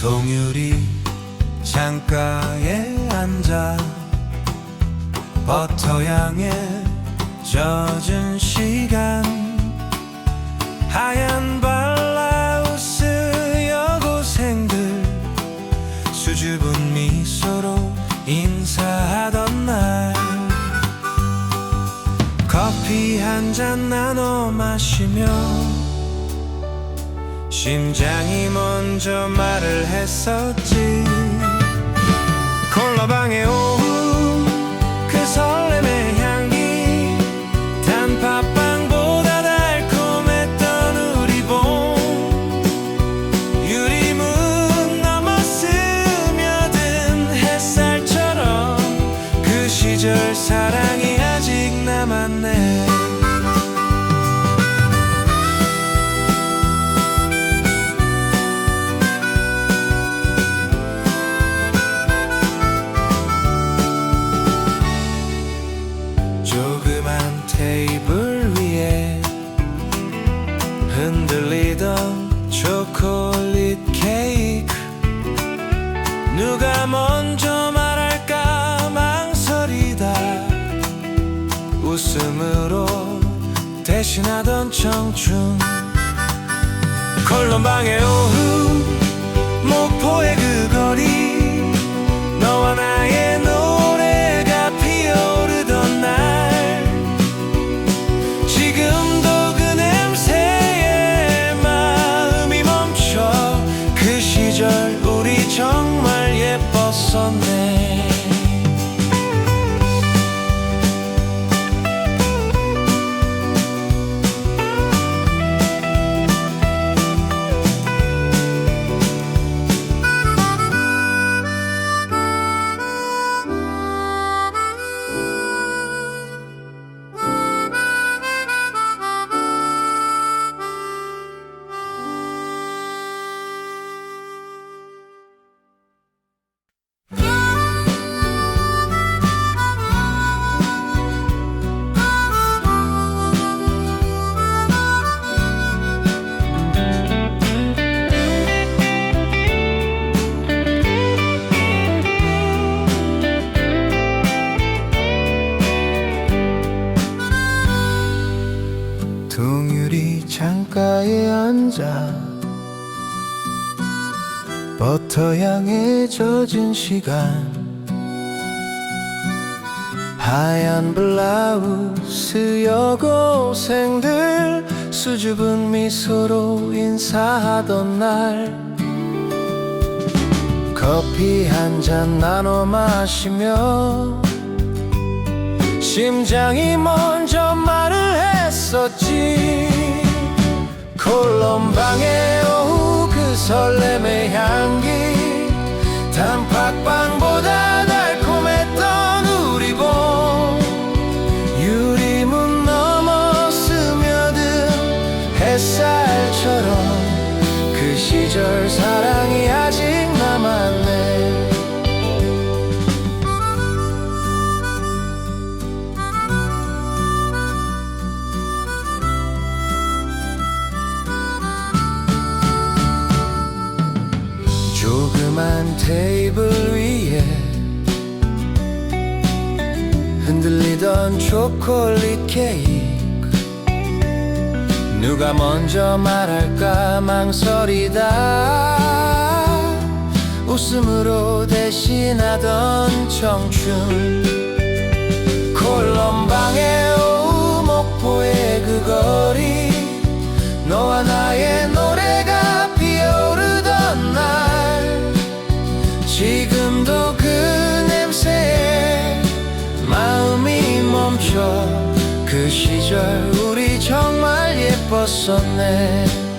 동율이 창가에 앉아 버터향에 젖은 시간 하얀 발라우스 여고생들 수줍은 미소로 인사하던 날. 커피 한 잔 나눠 마시며 심장이 먼저 말을 했었지. 콜라방의 오후 그 설렘의 향기. 단팥빵보다 달콤했던 우리 봄. 유리문 넘어 스며든 햇살처럼 그 시절 사랑 누가 먼저 말할까 망설이다. 웃음으로 대신하던 청춘. 콜롬방의 오 예 앉아. 버터향에 젖은 시간. 하얀 블라우스 여고생들 수줍은 미소로 인사하던 날. 커피 한 잔 나눠 마시며 심장이 먼저 말을 했었지 콜롬방의 오후 그 설렘의 향기. 단팥빵 조그만 테이블 위에 흔들리던 초콜릿 케이크. 누가 먼저 말할까 망설이다. 웃음으로 대신하던 청춘. 콜롬방의 오후 목포의 그 거리. 너와 나의 시절 우리 정말 예뻤었네